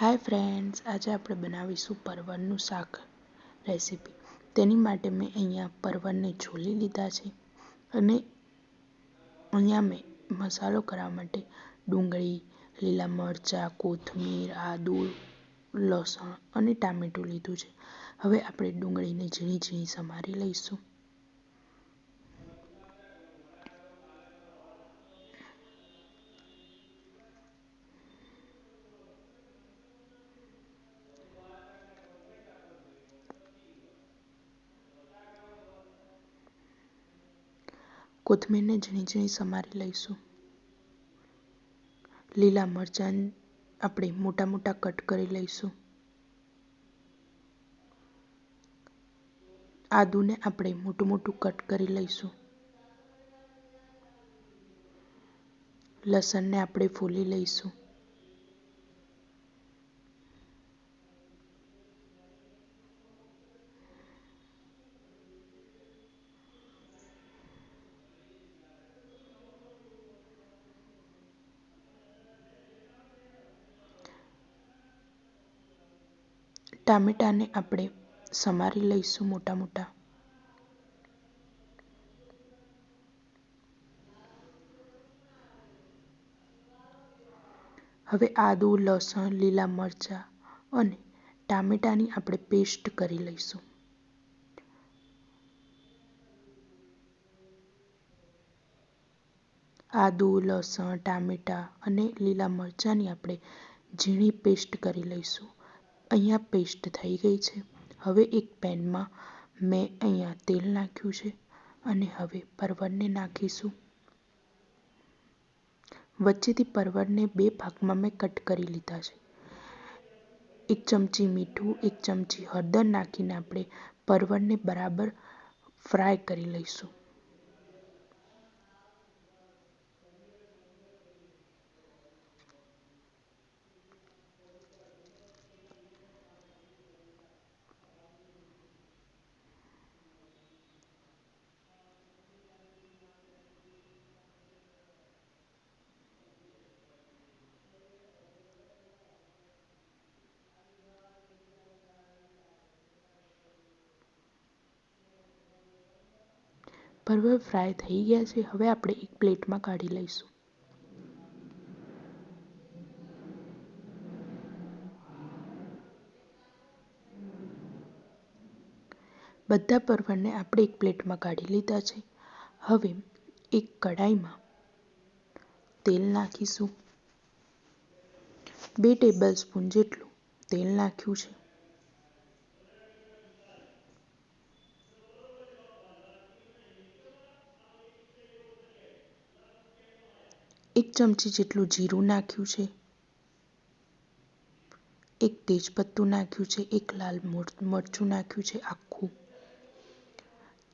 Hi friends, આજે આપણે બનાવીશું પરવળનું શાક રેસીપી. તેની માટે મેં અહીંયા પરવરને છોલી લીધા છે અને અહીંયા મેં મસાલો કરવા માટે ડુંગળી, લીલા મરચાં, કોથમીર, આદુ, લસણ અને ટામેટું લીધું છે. હવે આપણે ડુંગળીને ઝીણી ઝીણી સમારી લઈશું. કોથમીરને ઝીણી ઝીણી સમારી લઈશું. લીલા મરચાં આપણે મોટા મોટા કટ કરી લઈશું. આદુને આપણે મોટું મોટું કટ કરી લઈશું. લસણને આપણે ફોલી લઈશું. ટામેટાને આપણે સમારી લઈશું મોટા મોટા. હવે આદુ, લસણ, લીલા મરચાં અને ટામેટાની આપણે પેસ્ટ કરી લઈશું. આદુ, લસણ, ટામેટાં અને લીલા મરચાંની આપણે ઝીણી પેસ્ટ કરી લઈશું. અહીંયા પેસ્ટ થઈ ગઈ છે. હવે એક પેનમાં મેં અહીંયા તેલ નાખ્યું છે અને હવે પરવળને નાખીશું. વચ્ચેથી પરવળને બે ભાગમાં મેં કટ કરી લીધા છે. એક ચમચી મીઠું, એક ચમચી હળદર નાખીને આપણે પરવળને બરાબર ફ્રાય કરી લઈશું. પરવળ ફ્રાય થઈ ગયા છે. હવે આપણે એક પ્લેટમાં કાઢી લઈશું. બધા પરવળને આપણે એક પ્લેટમાં કાઢી લીધા છે. હવે એક કઢાઈમાં તેલ નાખીશું. બે ટેબલ સ્પૂન જેટલું તેલ નાખ્યું છે. એક ચમચી જેટલું જીરું નાખ્યું છે. એક તેજપત્તું નાખ્યું છે, એક લાલ મરચું નાખ્યું છે, આખું.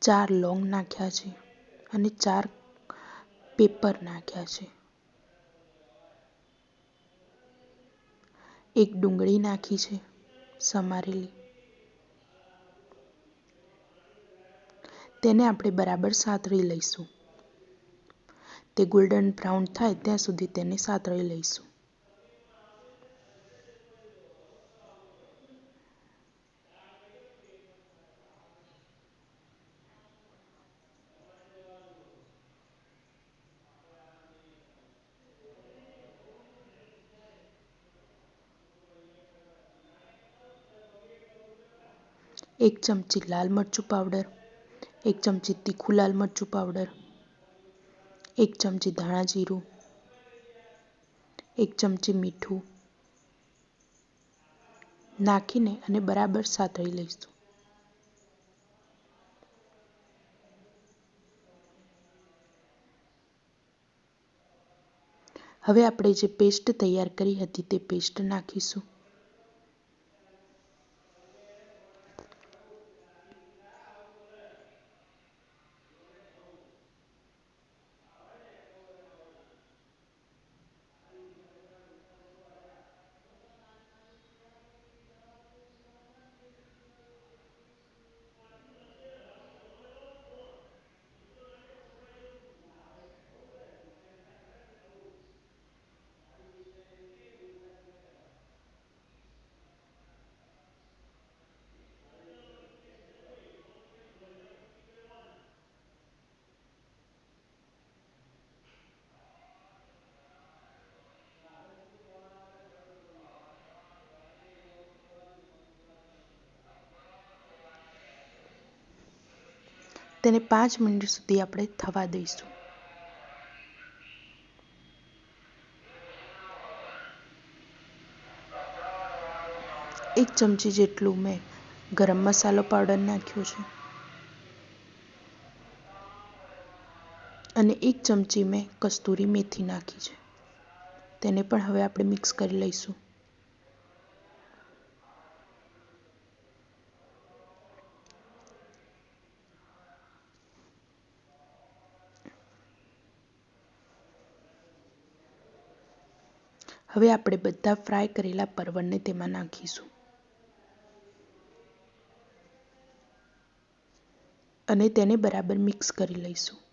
ચાર લોંગ નાખ્યા છે અને ચાર પેપર નાખ્યા છે. એક ડુંગળી નાખી છે, સમારેલી. તેને આપણે બરાબર સાતળી લઈશું. તે ગોલ્ડન બ્રાઉન થાય ત્યાં સુધી તેને સાતળી લઈશું. એક ચમચી લાલ મરચું પાવડર એક ચમચી તીખું લાલ મરચું પાવડર એક ચમચી ધાણા જીરું, એક ચમચી મીઠું નાખીને અને બરાબર સાતળી લઈશું. હવે આપણે જે પેસ્ટ તૈયાર કરી હતી તે પેસ્ટ નાખીશું. તેને પાંચ મિનિટ સુધી આપણે થવા દઈશું. એક ચમચી જેટલું મેં ગરમ મસાલો પાવડર નાખ્યો છે. અને એક ચમચી મેં કસ્તુરી મેથી નાખી છે. તેને પણ હવે આપણે મિક્સ કરી લઈશું. હવે આપણે બધા ફ્રાય કરેલા પરવળને તેમાં નાખીશું. અને તેને બરાબર મિક્સ કરી લઈશું.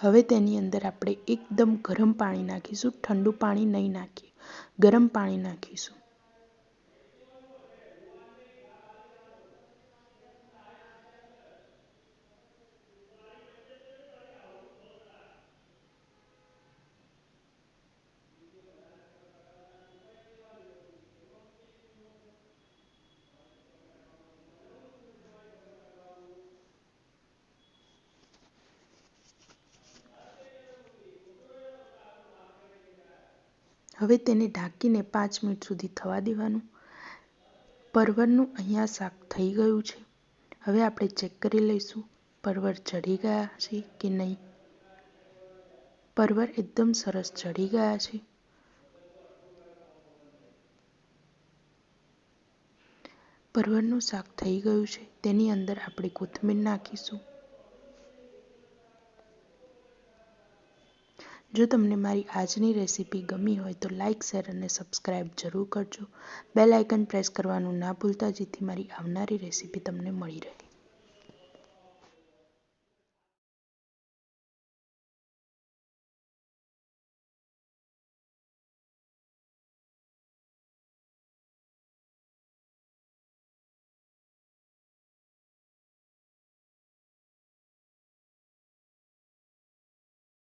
હવે તેની અંદર આપણે એકદમ ગરમ પાણી નાખીશું, ઠંડુ પાણી નહીં નાખીએ, ગરમ પાણી નાખીશું. હવે તેને ઢાંકીને પાંચ મિનિટ સુધી થવા દેવાનું. પરવરનું અહીંયા શાક થઈ ગયું છે. હવે આપણે ચેક કરી લઈશું, પરવર ચડી ગયા છે કે નહીં? પરવર એકદમ સરસ ચડી ગયા છે. પરવરનું શાક થઈ ગયું છે. તેની અંદર આપણે કોથમીર નાખીશું. જો તમને મારી આજની રેસીપી ગમી હોય તો લાઇક શેર અને સબસ્ક્રાઈબ જરૂર કરજો. બેલ આઇકન પ્રેસ કરવાનું ના ભૂલતા, જેથી મારી આવનારી રેસીપી તમને મળી રહે.